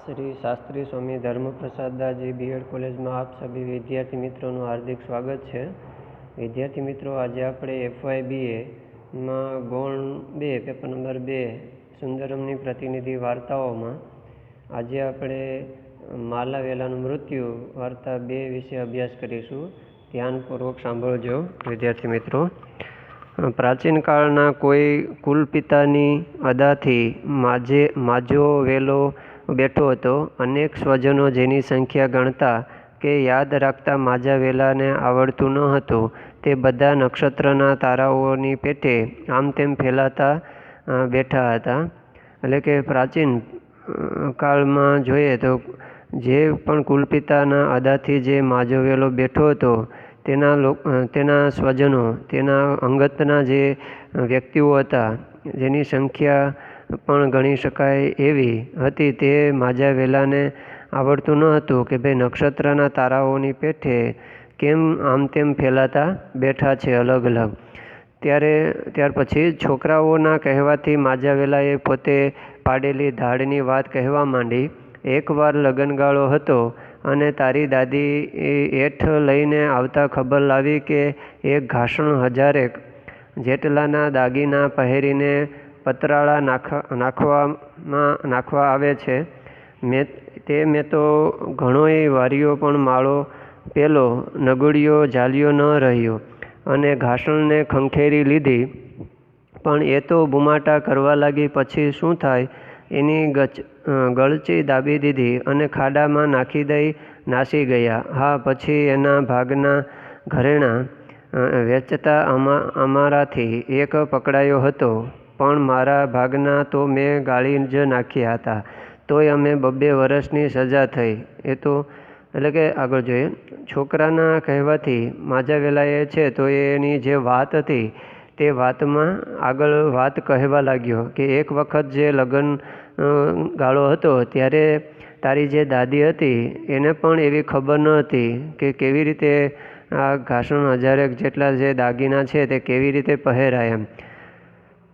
Shri Shastri Swami Dharmaprasaddasji B Ed કોલેજમાં આપ સભી વિદ્યાર્થી મિત્રોનું હાર્દિક સ્વાગત છે. વિદ્યાર્થી મિત્રો, આજે આપણે એફવાય બીએમાં ગૌણ બે, પેપર નંબર બે, સુંદરમની પ્રતિનિધિ વાર્તાઓમાં આજે આપણે માલા વેલાનું મૃત્યુ વાર્તા બે વિશે અભ્યાસ કરીશું. ધ્યાનપૂર્વક સાંભળજો, વિદ્યાર્થી મિત્રો. પ્રાચીન કાળના કોઈ કુલપિતાની અદાથી માજે, માજો વેલો બેઠો હતો. અનેક સ્વજનો જેની સંખ્યા ગણતા કે યાદ રાખતા માજા વેલાને આવડતું ન હતું, તે બધા નક્ષત્રના તારાઓની પેટે આમ તેમ ફેલાતા બેઠા હતા. એટલે કે પ્રાચીન કાળમાં જોઈએ તો જે પણ કુલપિતાના અદાથી જે માજો વેલો બેઠો હતો, તેના તેના સ્વજનો, તેના અંગતના જે વ્યક્તિઓ હતા, જેની સંખ્યા પણ ગણી શકાય એવી હતી તે માજા વેલાને આવડતું ન હતું કે ભાઈ નક્ષત્રના તારાઓની પેઠે કેમ આમ તેમ ફેલાતા બેઠા છે અલગ અલગ. ત્યારે, ત્યાર પછી છોકરાઓના કહેવાથી માજા વેલાએ પોતે પાડેલી ધાડની વાત કહેવા માંડી. એકવાર લગનગાળો હતો અને તારી દાદી એઠ લઈને આવતા ખબર લાવી કે એક ઘાસણ હજારેક જેટલાના દાગીના પહેરીને પતરાળા નાખવા નાખવામાં, નાખવા આવે છે. મેં, તે મેં તો ઘણોય વારીઓ પણ માળો પેલો નગુડિયો ઝાલ્યો ન રહ્યો અને ઘાસણને ખંખેરી લીધી. પણ એ તો બુમાટા કરવા લાગી પછી શું થાય? એની ગચ ગળચી દાબી દીધી અને ખાડામાં નાખી દઈ નાસી ગયા. હા, પછી એના ભાગના ઘરેણાં વેચતા અમા અમારાથી એક પકડાયો હતો. પણ મારા ભાગના તો મેં ગાળી જ નાખ્યા હતા. તોય અમે બબ્બે વર્ષની સજા થઈ. એ તો, એટલે કે આગળ જોઈએ. છોકરાના કહેવાથી માજા વેલાએ છે તો એની જે વાત હતી, તે વાતમાં આગળ વાત કહેવા લાગ્યો કે એક વખત જે લગ્ન ગાળો હતો, ત્યારે તારી જે દાદી હતી, એને પણ એવી ખબર ન હતી કે કેવી રીતે આ ઘાસણ હજારેક જેટલા જે દાગીના છે તે કેવી રીતે પહેરાય એમ.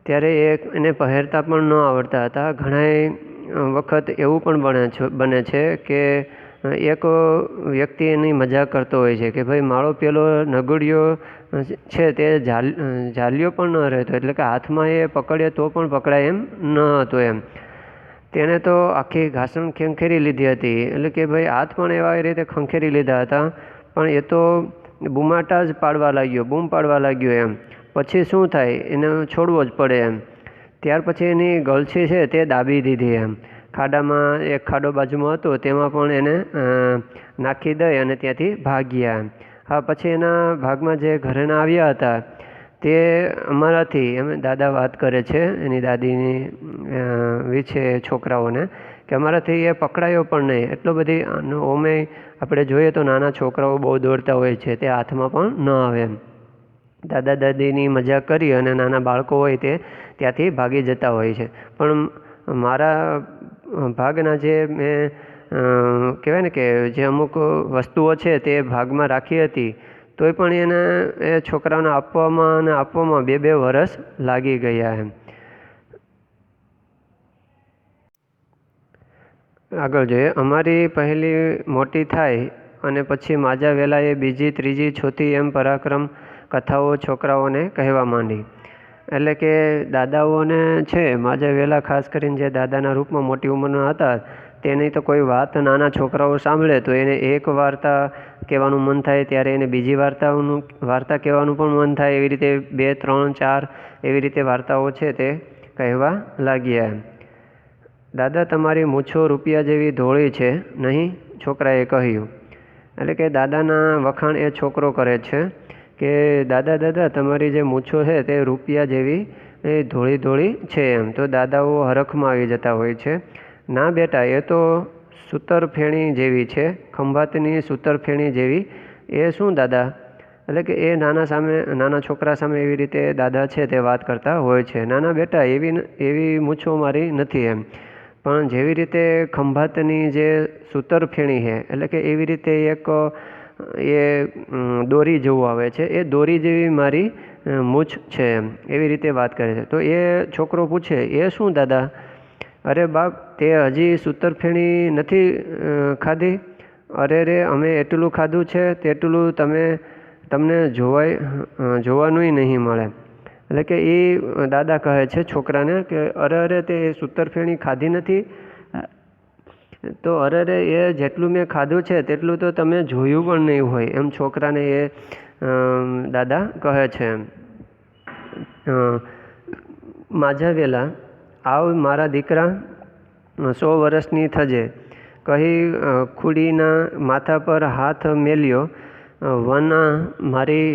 ત્યારે એ એને પહેરતા પણ ન આવડતા હતા. ઘણાય વખત એવું પણ બને છે બને છે કે એક વ્યક્તિ એની મજાક કરતો હોય છે કે, ભાઈ, મારો પેલો નગડિયો છે તે ઝાલ ઝાલ્યો પણ ન રહેતો, એટલે કે હાથમાં એ પકડે તો પણ પકડાય એમ ન હતો એમ. તેણે તો આખી ઘાસણ ખંખેરી લીધી હતી. એટલે કે, ભાઈ, હાથ પણ એવા રીતે ખંખેરી લીધા હતા, પણ એ તો બુમાટા જ પાડવા લાગ્યો, બૂમ પાડવા લાગ્યો એમ. પછી શું થાય? એને છોડવો જ પડે એમ. ત્યાર પછી એની ગલછી છે તે દાબી દીધી એમ. ખાડામાં એક ખાડો બાજુમાં હતો, તેમાં પણ એને નાખી દઈ અને ત્યાંથી ભાગ્યા એમ. હા, પછી એના ભાગમાં જે ઘરેણા આવ્યા હતા, તે અમારાથી, એમ, દાદા વાત કરે છે, એની દાદીની વિશે છોકરાઓને, કે અમારાથી એ પકડાયો પણ નહીં. એટલો બધી ઓમે આપણે જોઈએ તો નાના છોકરાઓ બહુ દોડતા હોય છે, તે હાથમાં પણ ન આવે એમ. દાદા દાદીની મજા કરી અને નાના બાળકો હોય તે ત્યાંથી ભાગી જતા હોય છે. પણ મારા ભાગના જે મેં કહેવાય ને કે જે અમુક વસ્તુઓ છે તે ભાગમાં રાખી હતી, તોય પણ એને, એ છોકરાઓને આપવામાં અને આપવામાં બે બે વર્ષ લાગી ગયા એમ. આગળ જોઈએ. અમારી પહેલી મોટી થાય અને પછી માજા વેલાએ બીજી, ત્રીજી, ચોથી એમ પરાક્રમ કથાઓ છોકરાઓને કહેવા માંડી. એટલે કે દાદાઓને છે, માજા વહેલા ખાસ કરીને જે દાદાના રૂપમાં મોટી ઉંમરના હતા, તેની તો કોઈ વાત નાના છોકરાઓ સાંભળે તો એને એક વાર્તા કહેવાનું મન થાય, ત્યારે એને બીજી વાર્તાઓનું, વાર્તા કહેવાનું પણ મન થાય, એવી રીતે બે, ત્રણ, ચાર એવી રીતે વાર્તાઓ છે તે કહેવા લાગ્યા દાદા, તમારી મૂછો રૂપિયા જેવી ધોળી છે, નહીં? છોકરાએ કહ્યું. એટલે કે દાદાના વખાણ એ છોકરો કરે છે. કે દાદા દાદા, તમારી જે મૂછો છે તે રૂપિયા જેવી, એ ધોળી ધોળી છે એમ. તો દાદાઓ હરખમાં આવી જતા હોય છે. ના બેટા, એ તો સૂતરફેણી જેવી છે, ખંભાતની સૂતરફેણી જેવી. એ શું દાદા? એટલે કે એ નાના સામે, નાના છોકરા સામે એવી રીતે દાદા છે તે વાત કરતા હોય છે. નાના બેટા, એવી એવી મૂછો મારી નથી એમ. પણ જેવી રીતે ખંભાતની જે સૂતરફેણી છે, એટલે કે એવી રીતે એક એ દોરી જેવું આવે છે. એ દોરી જેવી મારી મૂછ છે એમ. એવી રીતે વાત કરે છે. તો એ છોકરો પૂછે, એ શું દાદા? અરે બાપ, તે હજી સૂતરફેણી નથી ખાધી. અરે રે, અમે એટલું ખાધું છે, તેટલું તમે, તમને જોવાય જોવાનુંય નહીં મળે. એટલે કે એ દાદા કહે છે છોકરાને કે, અરે અરે, તે સૂતરફેણી ખાધી નથી તો અરે રે એ જેટલું મેં ખાધું છે તેટલું તો તમે જોયું પણ નહીં હોય, એમ છોકરાને એ દાદા કહે છે માજા વેલા આવ મારા દીકરા, સો વર્ષની થજે. કહી ખુડીના માથા પર હાથ મેલ્યો, વના, મારી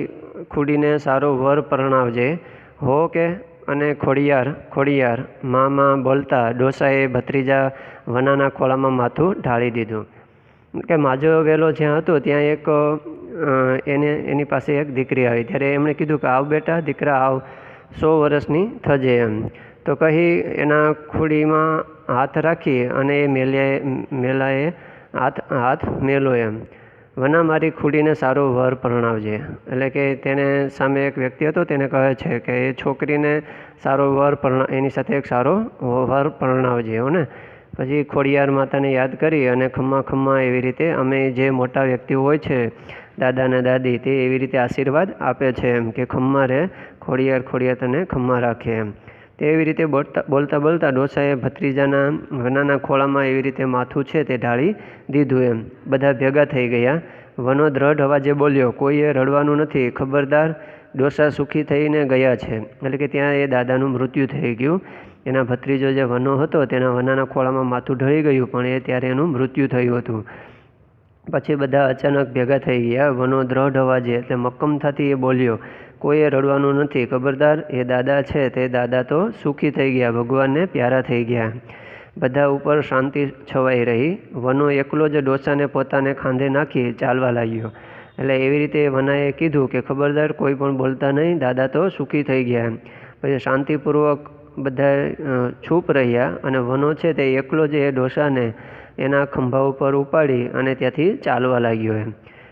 ખુડીને સારો વર પરણાવજે. હો કે અને ખોડિયાર ખોડિયાર, મામા બોલતા ડોસાએ ભત્રીજા વનાના ખોળામાં માથું ઢાળી દીધું. કે માજો વેલો જ્યાં હતો, ત્યાં એક એને, એની પાસે એક દીકરી આવી. ત્યારે એમણે કીધું કે, આવ બેટા, દીકરા, આવ. સો વર્ષની થજે એમ. તો કહી એના ખુડીમાં હાથ રાખી અને એ મેલે મેલાએ હાથ હાથ મેલો એમ. વના મારી ખુડીને સારો વર પરણાવજે. એટલે કે તેને સામે એક વ્યક્તિ હતો, તેને કહે છે કે એ છોકરીને સારો વર પરણા, એની સાથે એક સારો વર પરણાવજે, હો ને? પછી ખોડિયાર માતાને યાદ કરી અને ખમ્મા ખમ્મા એવી રીતે અમે જે મોટા વ્યક્તિઓ હોય છે દાદા ને દાદી, તે એવી રીતે આશીર્વાદ આપે છે એમ કે ખમ્મા રે, ખોડિયાર ખોડિયાર તને ખમ્મા રાખે એમ. એવી રીતે બોલતા બોલતા બોલતા ડોસાએ ભત્રીજાના વનાના ખોળામાં એવી રીતે માથું છે તે ઢાળી દીધું એમ. બધા ભેગા થઈ ગયા. વનો દ્રઢ અવાજે બોલ્યો, કોઈએ રડવાનું નથી. ખબરદાર ડોસા સુખી થઈને ગયા છે. એટલે કે ત્યાં એ દાદાનું મૃત્યુ થઈ ગયું. એના ભત્રીજો જે વનો હતો, તેના વનાના ખોળામાં માથું ઢળી ગયું, પણ એ ત્યારે એનું મૃત્યુ થયું હતું. પછી બધા અચાનક ભેગા થઈ ગયા. વનો દ્રઢ અવાજે એટલે મક્કમતાથી એ બોલ્યો કોઈએ રડવાનું નથી, ખબરદાર? એ દાદા છે, તે દાદા તો સુખી થઈ ગયા, ભગવાનને પ્યારા થઈ ગયા. બધા ઉપર શાંતિ છવાઈ રહી. વનો એકલો જ ડોસાને પોતાને ખાંધે નાખી ચાલવા લાગ્યો. એટલે એવી રીતે વનાએ કીધું કે, ખબરદાર, કોઈ પણ બોલતા નહીં, દાદા તો સુખી થઈ ગયા. પછી શાંતિપૂર્વક બધા છૂપ રહ્યા અને વનો છે તે એકલો જ એ ડોસાને એના ખંભા ઉપર ઉપાડી અને ત્યાંથી ચાલવા લાગ્યો એમ.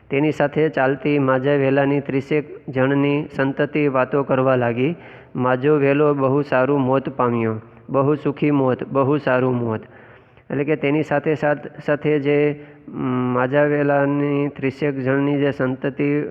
તેની સાથે ચાલતી માજા વેલાની ત્રીસેક જણની સંતતિ વાતો કરવા લાગી. માજો વેલો બહુ સારું મોત પામ્યો. બહુ સુખી મોત, બહુ સારું મોત. એટલે કે તેની સાથે સાથ, સાથે જે માજા વેલાની ત્રીસેક જણની જે સંતતિ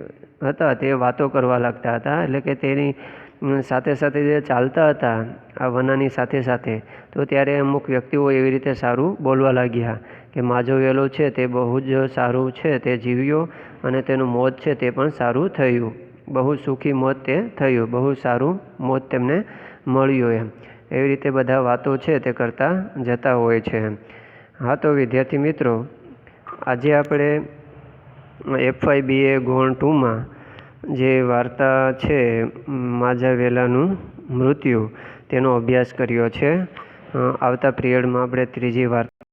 હતા તે વાતો કરવા લાગતા હતા. એટલે કે તેની સાથે સાથે જે ચાલતા હતા, આ વનાની સાથે સાથે, તો ત્યારે અમુક વ્યક્તિઓ એવી રીતે સારું બોલવા લાગ્યા કે માજો વેલો છે, તે બહુ જ સારું છે, તે જીવ્યો અને તેનું મોત છે, તે પણ સારું થયું. બહુ સુખી મોત તે થયું, બહુ સારું મોત તેમને મળ્યું એમ. એવી રીતે બધા વાતો છે તે કરતા જતા હોય છે હા, તો વિદ્યાર્થી મિત્રો, આજે આપણે એફઆઈ બીએ ગોણ ટુમાં જે વાર્તા છે, માજા વેલાનું મૃત્યુ, તેનો અભ્યાસ કર્યો છે. આવતા પિરિયડમાં આપણે ત્રીજી વાર્તા